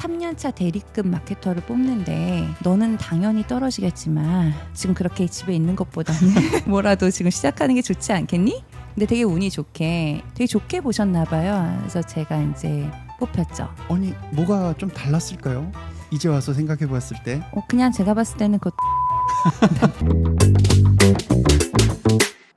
3년차 대리급 마케터를 뽑는데 너는 당연히 떨어지겠지만 지금 그렇게 집에 있는 것보다는 뭐라도 지금 시작하는 게 좋지 않겠니? 근데 되게 운이 좋게 되게 좋게 보셨나 봐요. 그래서 제가 이제 뽑혔죠. 아니 뭐가 좀 달랐을까요? 이제 와서 생각해 봤을 때 어, 그냥 제가 봤을 때는 그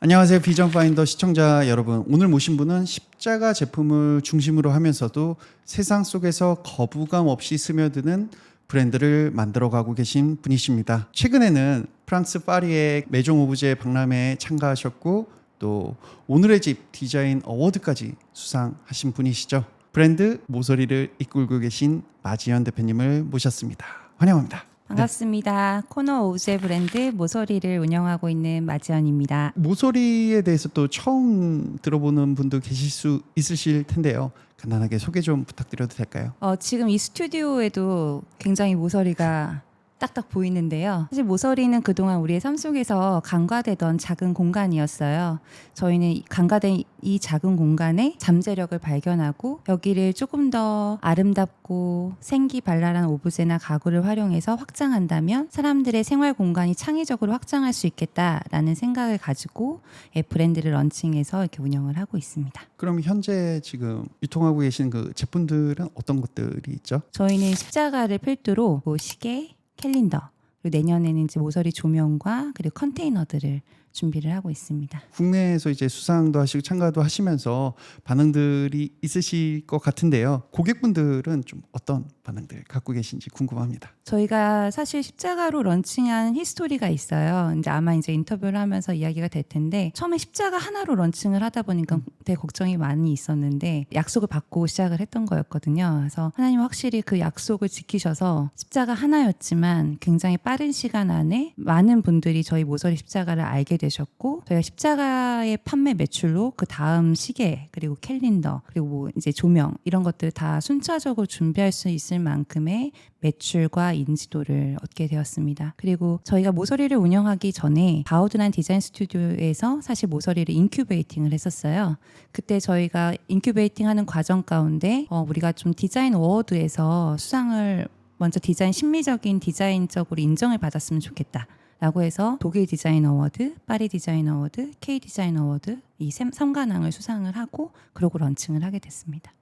안녕하세요. 비전 파인더 시청자 여러분. 오늘 모신 분은 십자가 제품을 중심으로 하면서도 세상 속에서 거부감 없이 스며드는 브랜드를 만들어 가고 계신 분이십니다. 최근에는 프랑스 파리의 메종 오브제 박람회에 참가하셨고 또 오늘의 집 디자인 어워드까지 수상하신 분이시죠. 브랜드 모서리를 이끌고 계신 마지연 대표님을 모셨습니다. 환영합니다 반갑습니다. 코너 오제 브랜드 모서리를 운영하고 있는 마지연입니다. 모서리에 대해서 또 처음 들어보는 분도 계실 수 있으실 텐데요. 간단하게 소개 좀 부탁드려도 될까요? 어, 지금 이 스튜디오에도 굉장히 모서리가 딱딱 보이는데요. 사실 모서리는 그동안 우리의 삶 속에서 간과되던 작은 공간이었어요. 저희는 이 간과된 이 작은 공간에 잠재력을 발견하고 여기를 조금 더 아름답고 생기 발랄한 오브제나 가구를 활용해서 확장한다면 사람들의 생활 공간이 창의적으로 확장할 수 있겠다라는 생각을 가지고 예, 브랜드를 런칭해서 이렇게 운영을 하고 있습니다. 그럼 현재 지금 유통하고 계신 그 제품들은 어떤 것들이 있죠? 저희는 십자가를 필두로 뭐 시계, 캘린더 그리고 내년에는 이제 모서리 조명과 그리고 컨테이너들을 준비를 하고 있습니다. 국내에서 이제 수상도 하시고 참가도 하시면서 반응들이 있으실 것 같은데요. 고객분들은 좀 어떤 반응들 갖고 계신지 궁금합니다. 저희가 사실 십자가로 런칭한 히스토리가 있어요. 이제 아마 이제 인터뷰를 하면서 이야기가 될 텐데 처음에 십자가 하나로 런칭을 하다 보니까 되게 걱정이 많이 있었는데 약속을 받고 시작을 했던 거였거든요. 그래서 하나님 확실히 그 약속을 지키셔서 십자가 하나였지만 굉장히 빠른 시간 안에 많은 분들이 저희 모서리 십자가를 알게 되셨고 저희가 십자가의 판매 매출로 그 다음 시계 그리고 캘린더 그리고 뭐 이제 조명 이런 것들을 다 순차적으로 준비할 수 있을 만큼의 매출과 인지도를 얻게 되었습니다. 그리고 저희가 모서리를 운영하기 전에 바우드란 디자인 스튜디오에서 사실 모서리를 인큐베이팅을 했었어요. 그때 저희가 인큐베이팅 하는 과정 가운데 어, 우리가 좀 디자인 어워드에서 수상을 먼저 디자인 심미적인 디자인적으로 인정을 받았으면 좋겠다. 라고 해서 독일 디자인 어워드, 파리 디자인 어워드, K 디자인 어워드 이 3관왕을 수상을 하고 그러고 런칭을 하게 됐습니다.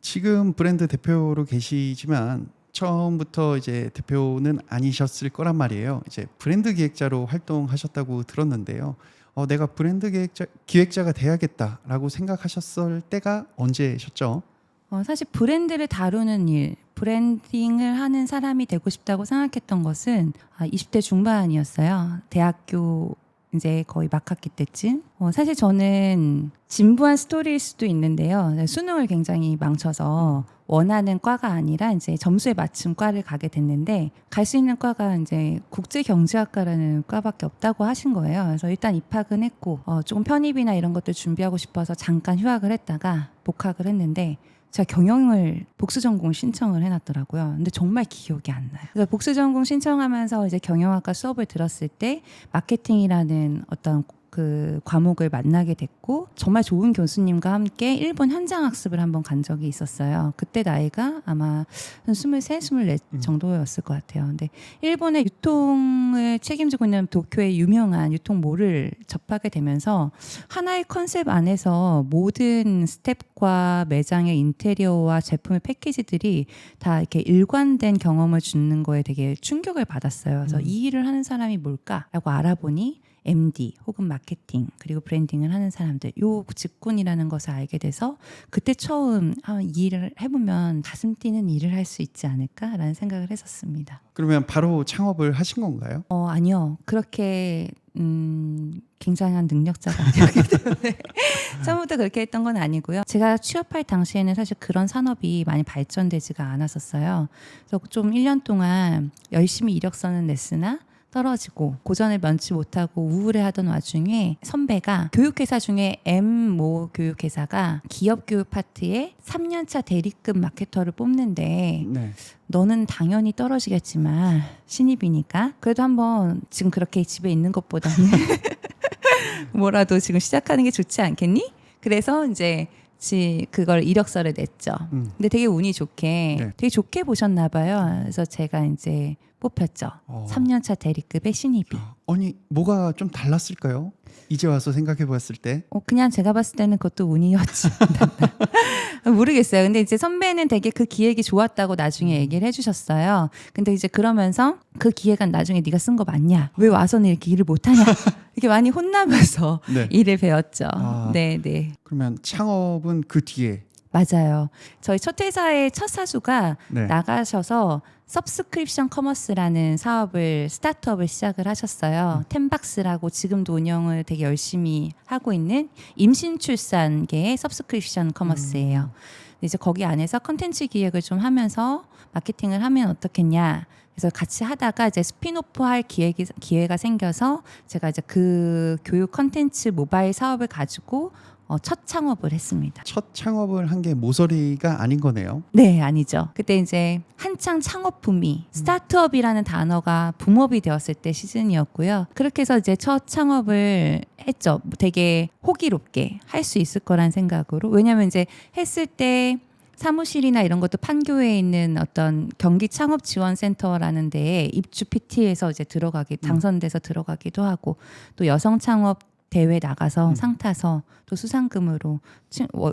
지금 브랜드 대표로 계시지만 처음부터 이제 대표는 아니셨을 거란 말이에요. 이제 브랜드 기획자로 활동하셨다고 들었는데요. 어, 내가 브랜드 기획자, 기획자가 돼야겠다라고 생각하셨을 때가 언제셨죠? 어, 사실 브랜드를 다루는 일, 브랜딩을 하는 사람이 되고 싶다고 생각했던 것은 아, 20대 중반이었어요. 대학교 이제 거의 막학기 때쯤. 어, 사실 저는 진부한 스토리일 수도 있는데요. 수능을 굉장히 망쳐서 원하는 과가 아니라 이제 점수에 맞춘 과를 가게 됐는데 갈 수 있는 과가 이제 국제경제학과라는 과밖에 없다고 하신 거예요. 그래서 일단 입학은 했고 어, 조금 편입이나 이런 것들 준비하고 싶어서 잠깐 휴학을 했다가 복학을 했는데 제가 경영을 복수 전공 신청을 해놨더라고요. 근데 정말 기억이 안 나요. 그래서 복수 전공 신청하면서 이제 경영학과 수업을 들었을 때 마케팅이라는 어떤 그 과목을 만나게 됐고 정말 좋은 교수님과 함께 일본 현장 학습을 한번 간 적이 있었어요. 그때 나이가 아마 한 23, 24 음. 정도였을 것 같아요. 근데 일본의 유통을 책임지고 있는 도쿄의 유명한 유통몰을 접하게 되면서 하나의 컨셉 안에서 모든 스텝과 매장의 인테리어와 제품의 패키지들이 다 이렇게 일관된 경험을 주는 거에 되게 충격을 받았어요. 그래서 음. 이 일을 하는 사람이 뭘까라고 알아보니 MD 혹은 마케팅 그리고 브랜딩을 하는 사람들 요 직군이라는 것을 알게 돼서 그때 처음 아, 이 일을 해보면 가슴 뛰는 일을 할 수 있지 않을까라는 생각을 했었습니다. 그러면 바로 창업을 하신 건가요? 어 아니요 그렇게 음 굉장한 능력자가 아니었기 때문에 처음부터 그렇게 했던 건 아니고요. 제가 취업할 당시에는 사실 그런 산업이 많이 발전되지가 않았었어요. 그래서 좀 1년 동안 열심히 이력서는 냈으나 떨어지고 고전을 면치 못하고 우울해하던 와중에 선배가 교육회사 중에 M 모 교육회사가 기업 교육 파트에 3년차 대리급 마케터를 뽑는데 네. 너는 당연히 떨어지겠지만 신입이니까 그래도 한번 지금 그렇게 집에 있는 것보다는 뭐라도 지금 시작하는 게 좋지 않겠니? 그래서 이제 같이 그걸 이력서를 냈죠. 음. 근데 되게 운이 좋게 네. 되게 좋게 보셨나 봐요. 그래서 제가 이제 뽑혔죠. 어. 3년차 대리급의 신입이. 아니 뭐가 좀 달랐을까요? 이제 와서 생각해 봤을 때 어, 그냥 제가 봤을 때는 그것도 운이었지. 모르겠어요. 근데 이제 선배는 되게 그 기획이 좋았다고 나중에 얘기를 해주셨어요. 근데 이제 그러면서 그 기획안 나중에 네가 쓴 거 맞냐? 왜 와서는 이렇게 일을 못하냐? 이렇게 많이 혼나면서 네. 일을 배웠죠. 아. 네, 네. 그러면 창업은 그 뒤에 맞아요. 저희 첫 회사의 첫 사수가 네. 나가셔서 서브스크립션 커머스라는 사업을 스타트업을 시작을 하셨어요. 템박스라고 지금도 운영을 되게 열심히 하고 있는 임신 출산계의 서브스크립션 커머스예요. 근데 이제 거기 안에서 컨텐츠 기획을 좀 하면서 마케팅을 하면 어떻겠냐. 그래서 같이 하다가 이제 스피노프 할 기획이, 기회가 생겨서 제가 이제 그 교육 컨텐츠 모바일 사업을 가지고 어, 첫 창업을 했습니다. 첫 창업을 한 게 모서리가 아닌 거네요. 네, 아니죠. 그때 이제 한창 창업 붐이 스타트업이라는 단어가 붐업이 되었을 때 시즌이었고요. 그렇게 해서 이제 첫 창업을 했죠. 되게 호기롭게 할 수 있을 거란 생각으로. 왜냐하면 이제 했을 때 사무실이나 이런 것도 판교에 있는 어떤 경기 창업 지원 센터라는 데에 입주 PT에서 이제 들어가기 당선돼서 들어가기도 하고 또 여성 창업 대회 나가서 음. 상 타서 또 수상금으로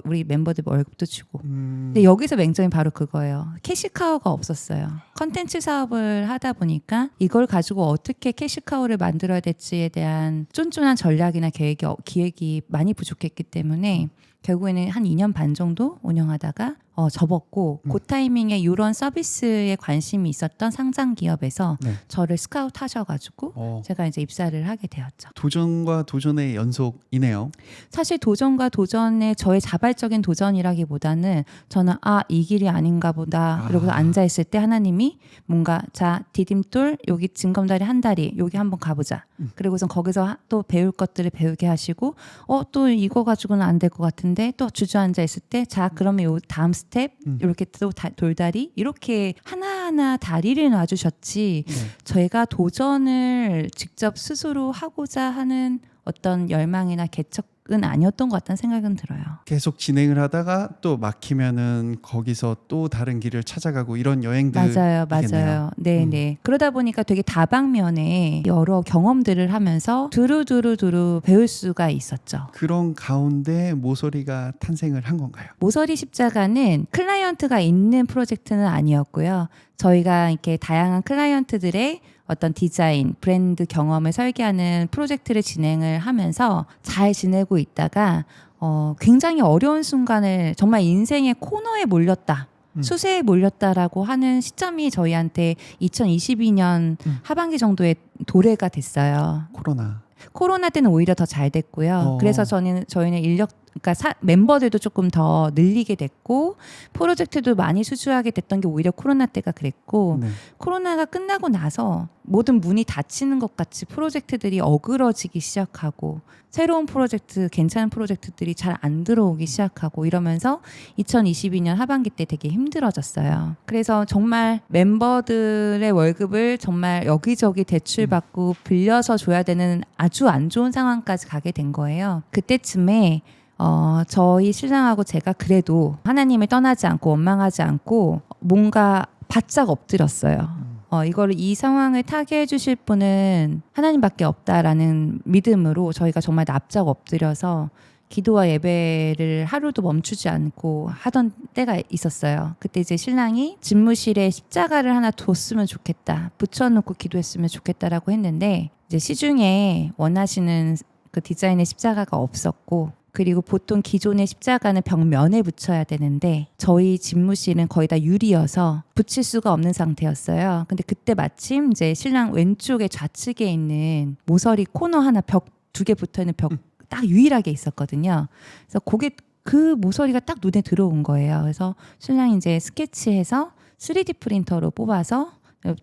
우리 멤버들 월급도 주고 음, 근데 여기서 맹점이 바로 그거예요. 캐시카우가 없었어요. 컨텐츠 사업을 하다 보니까 이걸 가지고 어떻게 캐시카우를 만들어야 될지에 대한 쫀쫀한 전략이나 계획이, 어- 기획이 많이 부족했기 때문에 결국에는 한 2년 반 정도 운영하다가 어, 접었고 음. 그 타이밍에 이런 서비스에 관심이 있었던 상장 기업에서 네. 저를 스카우트 하셔가지고 어, 제가 이제 입사를 하게 되었죠. 도전과 도전의 연속이네요. 사실 도전과 도전의 저의 자발적인 도전이라기보다는 저는 아 이 길이 아닌가 보다 아. 그러고서 앉아 있을 때 하나님이 뭔가 자 디딤돌 여기 징검다리 한 다리 여기 한번 가보자 음. 그리고선 거기서 하- 또 배울 것들을 배우게 하시고 어 또 이거 가지고는 안 될 것 같은데 또 주저앉아 있을 때 자 그러면 요 다음 스텝 음. 이렇게 또 다- 돌다리 이렇게 하나하나 다리를 놔주셨지 네. 저희가 도전을 직접 스스로 하고자 하는 어떤 열망이나 개척은 아니었던 것 같다는 생각은 들어요. 계속 진행을 하다가 또 막히면은 거기서 또 다른 길을 찾아가고 이런 여행들 맞아요. 맞아요. 네, 음. 네. 그러다 보니까 되게 다방면에 여러 경험들을 하면서 두루두루두루 배울 수가 있었죠. 그런 가운데 모서리가 탄생을 한 건가요? 모서리 십자가는 클라이언트가 있는 프로젝트는 아니었고요. 저희가 이렇게 다양한 클라이언트들의 어떤 디자인, 브랜드 경험을 설계하는 프로젝트를 진행을 하면서 잘 지내고 있다가 어, 굉장히 어려운 순간을 정말 인생의 코너에 몰렸다. 음. 수세에 몰렸다라고 하는 시점이 저희한테 2022년 음. 하반기 정도에 도래가 됐어요. 코로나. 코로나 때는 오히려 더 잘 됐고요. 어. 그래서 저는 저희는 인력 그러니까 사- 멤버들도 조금 더 늘리게 됐고 프로젝트도 많이 수주하게 됐던 게 오히려 코로나 때가 그랬고 네. 코로나가 끝나고 나서 모든 문이 닫히는 것 같이 프로젝트들이 어그러지기 시작하고 새로운 프로젝트, 괜찮은 프로젝트들이 잘 안 들어오기 시작하고 이러면서 2022년 하반기 때 되게 힘들어졌어요. 그래서 정말 멤버들의 월급을 정말 여기저기 대출받고 빌려서 줘야 되는 아주 안 좋은 상황까지 가게 된 거예요. 그때쯤에 어, 저희 신랑하고 제가 그래도 하나님을 떠나지 않고 원망하지 않고 뭔가 바짝 엎드렸어요. 어, 이거를 이 상황을 타게 해주실 분은 하나님밖에 없다라는 믿음으로 저희가 정말 납작 엎드려서 기도와 예배를 하루도 멈추지 않고 하던 때가 있었어요. 그때 이제 신랑이 집무실에 십자가를 하나 뒀으면 좋겠다. 붙여놓고 기도했으면 좋겠다라고 했는데 이제 시중에 원하시는 그 디자인의 십자가가 없었고 그리고 보통 기존의 십자가는 벽면에 붙여야 되는데 저희 집무실은 거의 다 유리여서 붙일 수가 없는 상태였어요. 근데 그때 마침 이제 신랑 왼쪽에 좌측에 있는 모서리 코너 하나 벽 두 개 붙어 있는 벽 딱 유일하게 있었거든요. 그래서 그게 그 모서리가 딱 눈에 들어온 거예요. 그래서 신랑이 이제 스케치해서 3D 프린터로 뽑아서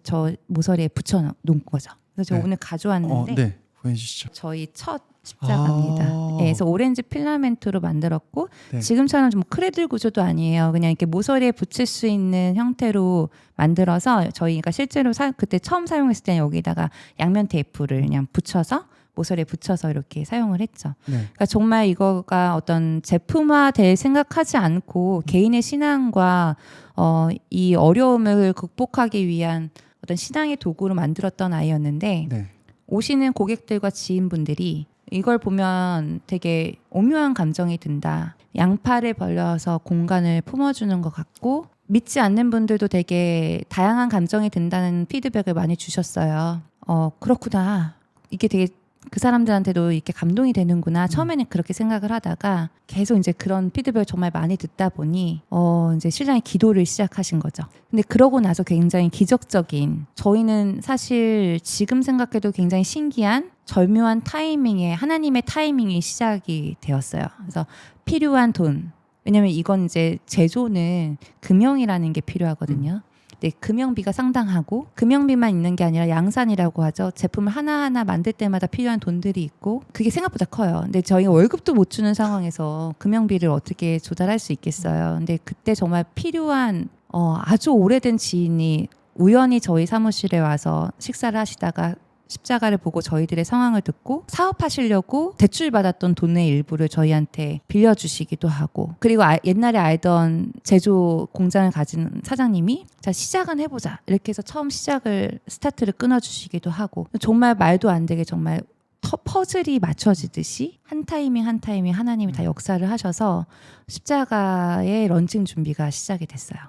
저 모서리에 붙여 놓은 거죠. 그래서 제가 네. 오늘 가져왔는데 어, 네. 보여 주시죠. 저희 첫 십자가입니다. 아. 예, 그래서 오렌지 필라멘트로 만들었고 네. 지금처럼 좀 크레들 구조도 아니에요. 그냥 이렇게 모서리에 붙일 수 있는 형태로 만들어서 저희가 실제로 사- 그때 처음 사용했을 때는 여기다가 양면 테이프를 그냥 붙여서 모서리에 붙여서 이렇게 사용을 했죠. 네. 그러니까 정말 이거가 어떤 제품화 될 생각하지 않고 개인의 신앙과 어, 이 어려움을 극복하기 위한 어떤 신앙의 도구로 만들었던 아이였는데 네. 오시는 고객들과 지인분들이 이걸 보면 되게 오묘한 감정이 든다. 양팔을 벌려서 공간을 품어주는 것 같고 믿지 않는 분들도 되게 다양한 감정이 든다는 피드백을 많이 주셨어요. 어 그렇구나. 이게 되게 그 사람들한테도 이렇게 감동이 되는구나. 처음에는 그렇게 생각을 하다가 계속 이제 그런 피드백을 정말 많이 듣다 보니 어 이제 신랑이 기도를 시작하신 거죠. 근데 그러고 나서 굉장히 기적적인 저희는 사실 지금 생각해도 굉장히 신기한 절묘한 타이밍에 하나님의 타이밍이 시작이 되었어요. 그래서 필요한 돈 왜냐면 이건 이제 제조는 금형이라는 게 필요하거든요. 근데 금형비가 상당하고 금형비만 있는 게 아니라 양산이라고 하죠. 제품을 하나하나 만들 때마다 필요한 돈들이 있고 그게 생각보다 커요. 근데 저희가 월급도 못 주는 상황에서 금형비를 어떻게 조달할 수 있겠어요. 근데 그때 정말 필요한 어, 아주 오래된 지인이 우연히 저희 사무실에 와서 식사를 하시다가 십자가를 보고 저희들의 상황을 듣고 사업하시려고 대출 받았던 돈의 일부를 저희한테 빌려주시기도 하고 그리고 아- 옛날에 알던 제조 공장을 가진 사장님이 자 시작은 해보자 이렇게 해서 처음 시작을 스타트를 끊어주시기도 하고 정말 말도 안 되게 정말 터- 퍼즐이 맞춰지듯이 한 타이밍 한 타이밍 하나님이 다 역사를 하셔서 십자가의 런칭 준비가 시작이 됐어요.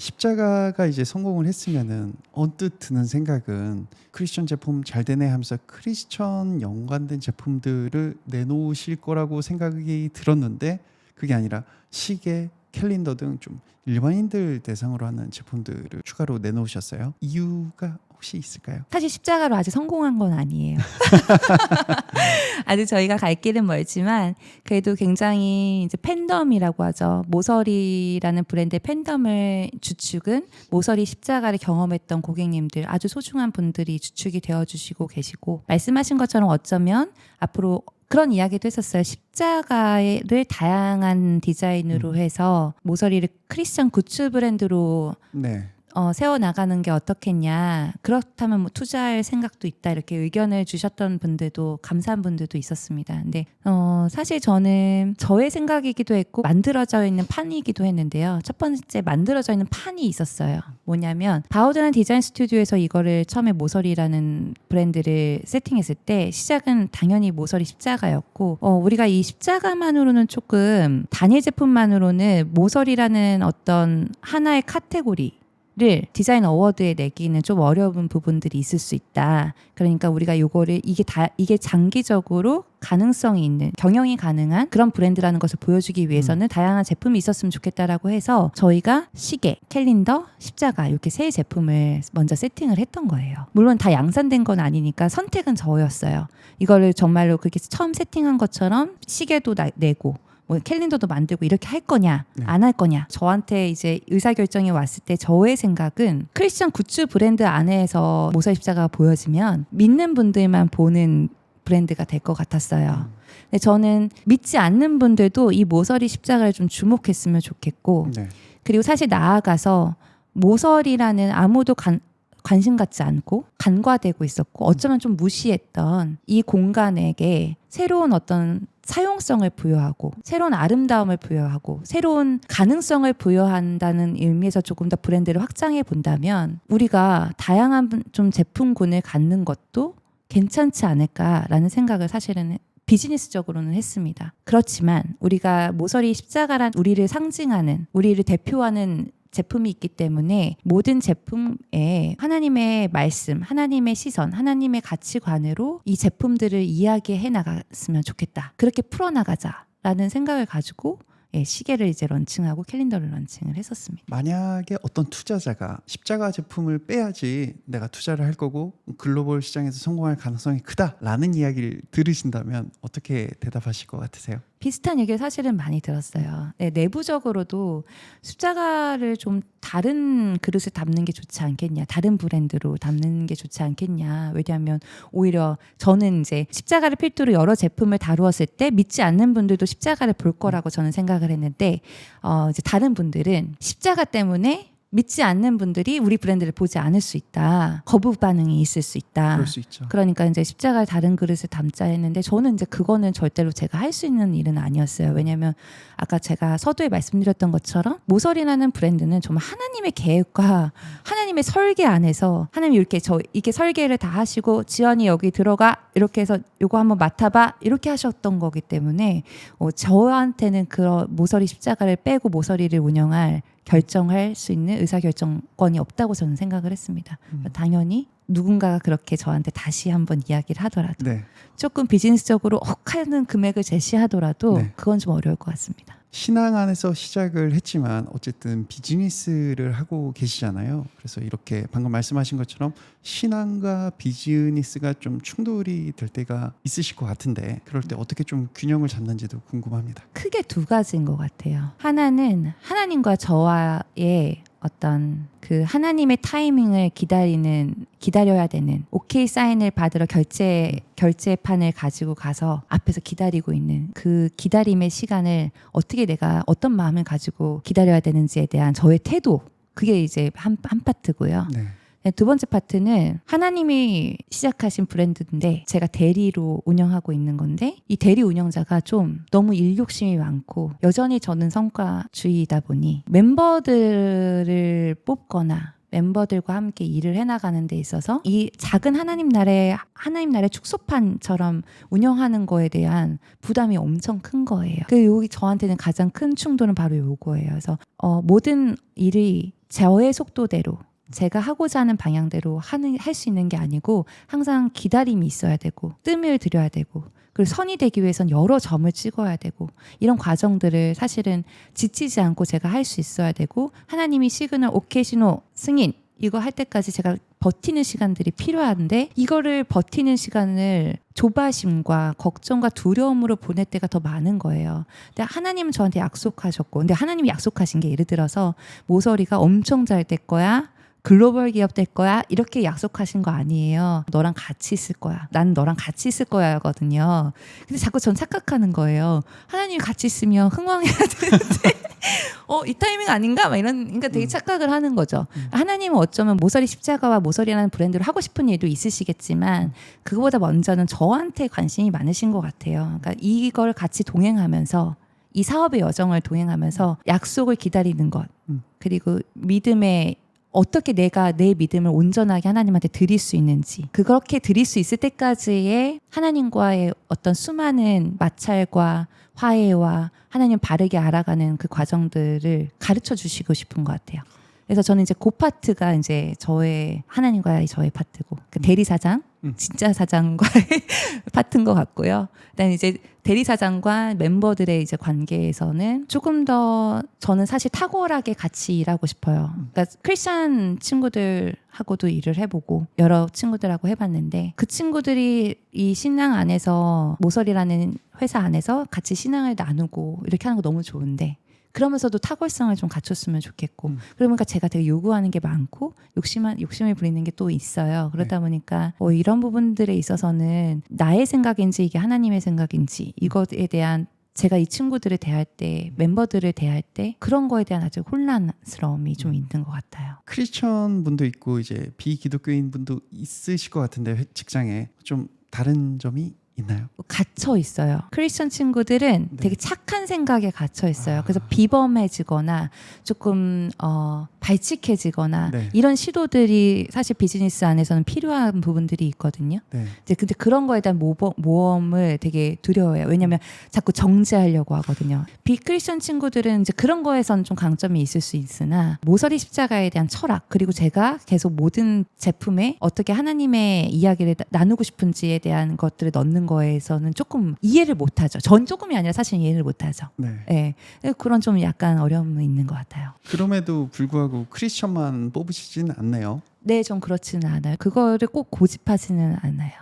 십자가가 이제 성공을 했으면은 언뜻 드는 생각은 크리스천 제품 잘 되네 하면서 크리스천 연관된 제품들을 내놓으실 거라고 생각이 들었는데 그게 아니라 시계, 캘린더 등 좀 일반인들 대상으로 하는 제품들을 추가로 내놓으셨어요. 이유가 혹시 있을까요? 사실 십자가로 아직 성공한 건 아니에요. 아직 저희가 갈 길은 멀지만 그래도 굉장히 이제 팬덤이라고 하죠. 모서리라는 브랜드의 팬덤을 주축은 모서리 십자가를 경험했던 고객님들 아주 소중한 분들이 주축이 되어 주시고 계시고 말씀하신 것처럼 어쩌면 앞으로 그런 이야기도 했었어요. 십자가를 다양한 디자인으로 해서 모서리를 크리스천 굿즈 브랜드로 네. 어, 세워 나가는 게 어떻겠냐. 그렇다면 뭐 투자할 생각도 있다. 이렇게 의견을 주셨던 분들도 감사한 분들도 있었습니다. 근데 어, 사실 저는 저의 생각이기도 했고 만들어져 있는 판이기도 했는데요. 첫 번째 만들어져 있는 판이 있었어요. 뭐냐면 바우드란 디자인 스튜디오에서 이거를 처음에 모서리라는 브랜드를 세팅했을 때 시작은 당연히 모서리 십자가였고 어, 우리가 이 십자가만으로는 조금 단일 제품만으로는 모서리라는 어떤 하나의 카테고리 를 디자인 어워드에 내기는 좀 어려운 부분들이 있을 수 있다. 그러니까 우리가 요거를 이게 다 이게 장기적으로 가능성이 있는 경영이 가능한 그런 브랜드라는 것을 보여주기 위해서는 다양한 제품이 있었으면 좋겠다라고 해서 저희가 시계, 캘린더, 십자가 이렇게 세 제품을 먼저 세팅을 했던 거예요. 물론 다 양산된 건 아니니까 선택은 저였어요. 이거를 정말로 그렇게 처음 세팅한 것처럼 시계도 나- 내고 뭐 캘린더도 만들고 이렇게 할 거냐 네. 안할 거냐 저한테 이제 의사 결정이 왔을 때 저의 생각은 크리스천 굿즈 브랜드 안에서 모서 십자가가 보여지면 믿는 분들만 보는 브랜드가 될 것 같았어요. 근데 저는 믿지 않는 분들도 이 모서리 십자가를 좀 주목했으면 좋겠고 네. 그리고 사실 나아가서 모서리라는 아무도 관, 관심 갖지 않고 간과되고 있었고 어쩌면 좀 무시했던 이 공간에게 새로운 어떤 사용성을 부여하고 새로운 아름다움을 부여하고 새로운 가능성을 부여한다는 의미에서 조금 더 브랜드를 확장해 본다면 우리가 다양한 분- 좀 제품군을 갖는 것도 괜찮지 않을까라는 생각을 사실은 비즈니스적으로는 했습니다. 그렇지만 우리가 모서리 십자가란 우리를 상징하는 우리를 대표하는 제품이 있기 때문에 모든 제품에 하나님의 말씀, 하나님의 시선, 하나님의 가치관으로 이 제품들을 이야기해 나갔으면 좋겠다. 그렇게 풀어 나가자라는 생각을 가지고 예, 시계를 이제 런칭하고 캘린더를 런칭을 했었습니다. 만약에 어떤 투자자가 십자가 제품을 빼야지 내가 투자를 할 거고 글로벌 시장에서 성공할 가능성이 크다라는 이야기를 들으신다면 어떻게 대답하실 것 같으세요? 비슷한 얘기를 사실은 많이 들었어요. 네, 내부적으로도 십자가를 좀 다른 그릇에 담는 게 좋지 않겠냐, 다른 브랜드로 담는 게 좋지 않겠냐. 왜냐하면 오히려 저는 이제 십자가를 필두로 여러 제품을 다루었을 때 믿지 않는 분들도 십자가를 볼 거라고 저는 생각을 했는데 어, 이제 다른 분들은 십자가 때문에 믿지 않는 분들이 우리 브랜드를 보지 않을 수 있다. 거부 반응이 있을 수 있다. 그럴 수 있죠. 그러니까 이제 십자가를 다른 그릇에 담자 했는데 저는 이제 그거는 절대로 제가 할 수 있는 일은 아니었어요. 왜냐하면 아까 제가 서두에 말씀드렸던 것처럼 모서리라는 브랜드는 정말 하나님의 계획과 하나님의 설계 안에서 하나님 이렇게 저 이게 설계를 다 하시고 지연이 여기 들어가 이렇게 해서 요거 한번 맡아봐 이렇게 하셨던 거기 때문에 어, 저한테는 그런 모서리 십자가를 빼고 모서리를 운영할 결정할 수 있는 의사 결정권이 없다고 저는 생각을 했습니다. 음. 당연히 누군가가 그렇게 저한테 다시 한번 이야기를 하더라도 네. 조금 비즈니스적으로 혹 하는 금액을 제시하더라도 네. 그건 좀 어려울 것 같습니다. 신앙 안에서 시작을 했지만 어쨌든 비즈니스를 하고 계시잖아요. 그래서 이렇게 방금 말씀하신 것처럼 신앙과 비즈니스가 좀 충돌이 될 때가 있으실 것 같은데 그럴 때 어떻게 좀 균형을 잡는지도 궁금합니다. 크게 두 가지인 것 같아요. 하나는 하나님과 저와의 어떤 그 하나님의 타이밍을 기다리는 기다려야 되는 오케이 사인을 받으러 결제 결제판을 가지고 가서 앞에서 기다리고 있는 그 기다림의 시간을 어떻게 내가 어떤 마음을 가지고 기다려야 되는지에 대한 저의 태도 그게 이제 한, 한 파트고요. 네. 네, 두 번째 파트는 하나님이 시작하신 브랜드인데 제가 대리로 운영하고 있는 건데 이 대리 운영자가 좀 너무 일 욕심이 많고 여전히 저는 성과주의이다 보니 멤버들을 뽑거나 멤버들과 함께 일을 해나가는 데 있어서 이 작은 하나님 나라의 하나님 나라의 축소판처럼 운영하는 거에 대한 부담이 엄청 큰 거예요. 그 여기 저한테는 가장 큰 충돌은 바로 요거예요. 그래서 어, 모든 일이 저의 속도대로 제가 하고자 하는 방향대로 하는 할 수 있는 게 아니고 항상 기다림이 있어야 되고 뜸을 들여야 되고 그리고 선이 되기 위해선 여러 점을 찍어야 되고 이런 과정들을 사실은 지치지 않고 제가 할 수 있어야 되고 하나님이 시그널 오케이 신호 승인 이거 할 때까지 제가 버티는 시간들이 필요한데 이거를 버티는 시간을 조바심과 걱정과 두려움으로 보낼 때가 더 많은 거예요. 근데 하나님은 저한테 약속하셨고 근데 하나님이 약속하신 게 예를 들어서 모서리가 엄청 잘 될 거야. 글로벌 기업 될 거야 이렇게 약속하신 거 아니에요. 너랑 같이 있을 거야. 나는 너랑 같이 있을 거야거든요. 근데 자꾸 전 착각하는 거예요. 하나님이 같이 있으면 흥왕해야 되는데 어 이 타이밍 아닌가? 막 이런 그러니까 되게 착각을 하는 거죠. 하나님은 어쩌면 모서리 십자가와 모서리라는 브랜드를 하고 싶은 일도 있으시겠지만 그거보다 먼저는 저한테 관심이 많으신 것 같아요. 그러니까 이걸 같이 동행하면서 이 사업의 여정을 동행하면서 약속을 기다리는 것 음. 그리고 믿음의 어떻게 내가 내 믿음을 온전하게 하나님한테 드릴 수 있는지 그렇게 드릴 수 있을 때까지의 하나님과의 어떤 수많은 마찰과 화해와 하나님 바르게 알아가는 그 과정들을 가르쳐 주시고 싶은 것 같아요. 그래서 저는 이제 그 파트가 이제 저의 하나님과의 저의 파트고 그 대리 사장 음. 진짜 사장과의 파트인 것 같고요. 그다음에 이제 대리 사장과 멤버들의 이제 관계에서는 조금 더 저는 사실 탁월하게 같이 일하고 싶어요. 그러니까 크리스천 친구들하고도 일을 해보고 여러 친구들하고 해봤는데 그 친구들이 이 신앙 안에서 모설이라는 회사 안에서 같이 신앙을 나누고 이렇게 하는 거 너무 좋은데 그러면서도 탁월성을 좀 갖췄으면 좋겠고 음. 그러니까 제가 되게 요구하는 게 많고 욕심한 욕심을 부리는 게 또 있어요. 그러다 보니까 뭐 이런 부분들에 있어서는 나의 생각인지 이게 하나님의 생각인지 이것에 대한 제가 이 친구들을 대할 때 멤버들을 대할 때 그런 거에 대한 아주 혼란스러움이 좀 있는 것 같아요. 크리스천 분도 있고 이제 비기독교인 분도 있으실 것 같은데 회- 직장에 좀 다른 점이 있나요? 갇혀 있어요. 크리스천 친구들은 네. 되게 착한 생각에 갇혀 있어요. 아. 그래서 비범해지거나 조금 어, 발칙해지거나 네. 이런 시도들이 사실 비즈니스 안에서는 필요한 부분들이 있거든요. 네. 이제 근데 그런 거에 대한 모범, 모험을 되게 두려워해요. 왜냐하면 자꾸 정제하려고 하거든요. 비크리스천 친구들은 이제 그런 거에선 좀 강점이 있을 수 있으나 모서리 십자가에 대한 철학 그리고 제가 계속 모든 제품에 어떻게 하나님의 이야기를 나- 나누고 싶은지에 대한 것들을 넣는 거에서는 조금 이해를 못 하죠. 전 조금이 아니라 사실 이해를 못 하죠. 네. 예, 그런 좀 약간 어려움이 있는 것 같아요. 그럼에도 불구하고 크리스천만 뽑으시진 않네요. 네, 전 그렇지는 않아요. 그거를 꼭 고집하지는 않아요.